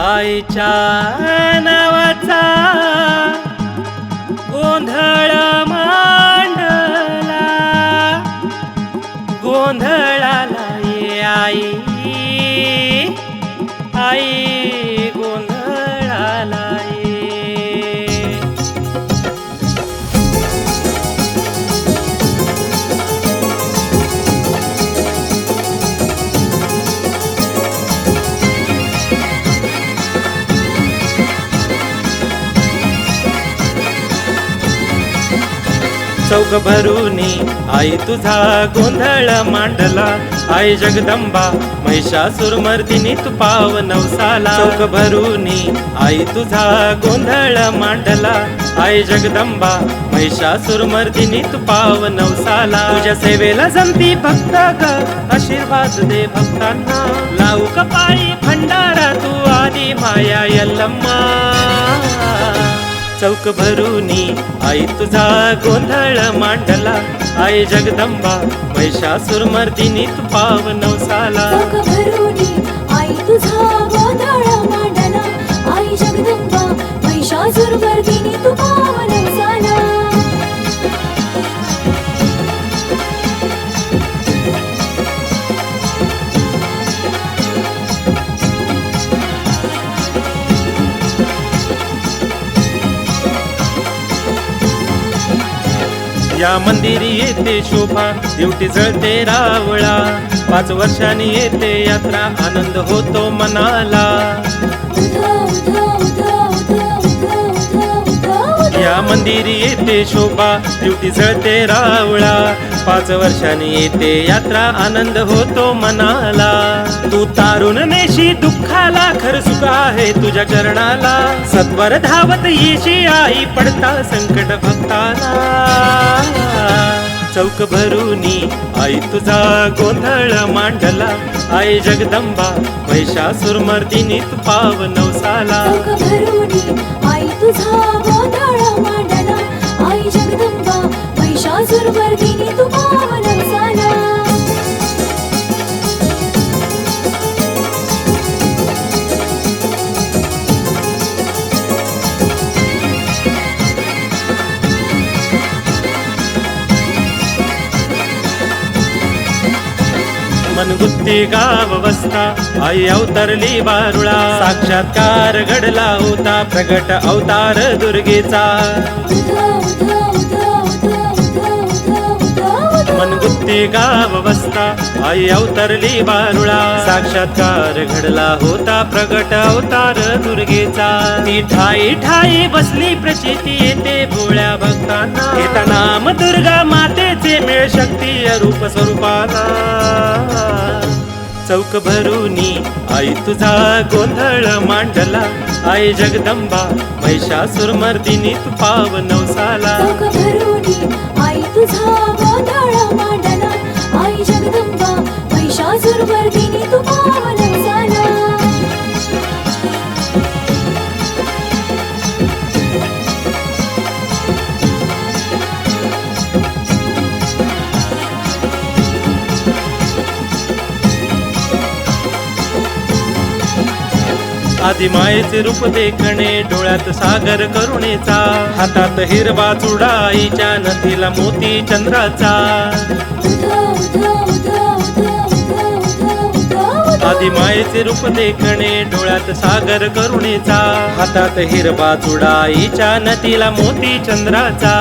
आईच्या नावाचा चौक भरूनी आई तुझा गोंधळ मांडला. आई जगदंबा महिषासुर मर्दिनी तू पाव नवसाला. चौक भरूनी आई तुझा गोंधळ मांडला. आई जगदंबा महिषासुर मर्दिनी तू पाव नवसाला. तुझ्या सेवेला जमती भक्त ग आशीर्वाद दे भक्तांना. लावू कपाळी भंडारा तू आली माया यल्लम्मा. चौक भरूनी आई तुझा गोंधळ मांडला. आई जगदंबा महिषासुर मर्दिनीत पाव नवसाला या मंदिरी येते शोभा. दिवटी जळते रावळा. पाच वर्षांनी येते यात्रा. आनंद होतो मनाला. मंदिरी येते शोभा दिवटी जळते रावळा. पाच वर्षांनी येते यात्रा आनंद होतो मनाला. तू तारुण नेशी दुःखाला खर सुख आहे तुझ्या चरणाला. सत्वर धावत येशी आई पडता संकट भक्ताला. चौक भरूनी आई तुझा गोंधळ मांडला. आई जगदंबा महिषासुर मर्दिनी तू पाव नवसाला मनगुस्ती गाव वस्ता. आई अवतरली बारुळा. साक्षात्कार घडला होता. प्रगट अवतार दुर्गेचा. मनगुत्ती गाव वस्ता. आई अवतरली बारुळा. साक्षात्कार घडला होता. प्रगट अवतार दुर्गेचा. ती ठाई ठाई बसली प्रचिती येते भोळ्या भक्तांना. येता नाम दुर्गा मातेचे मिळ शक्ती रूप स्वरूपाला. चौक भरूनी आई तुझा गोंधळ मांडला. आई जगदंबा महिषासुर मर्दिनी तू पाव नवसाला आई तुझा गोंधळ आधी मायेचे रूप देखणे डोळ्यात सागर करुणेचा. हातात हिरवा चुडा आईच्या नदीला मोती चंद्राचा. आधी मायेचे रूप देखणे डोळ्यात सागर करुणेचा. हातात हिरवा चुडा आईच्या नदीला मोती चंद्राचा.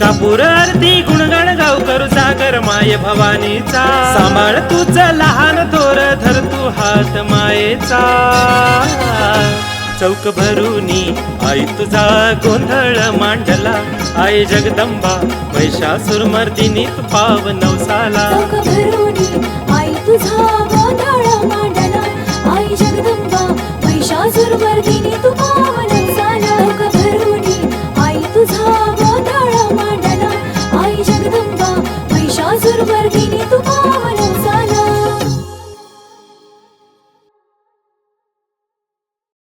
कापूर आरती गुणगण करू सागर माय भवानीचा. सांभाळ तुझ लहान थोर धर तू हात मायेचा. चौक भरूनी आई तुझा गोंधळ मांडला. आई जगदंबा महिषासुर मर्दिनी तू पाव नवसाला. चौक भरूनी आई तुझा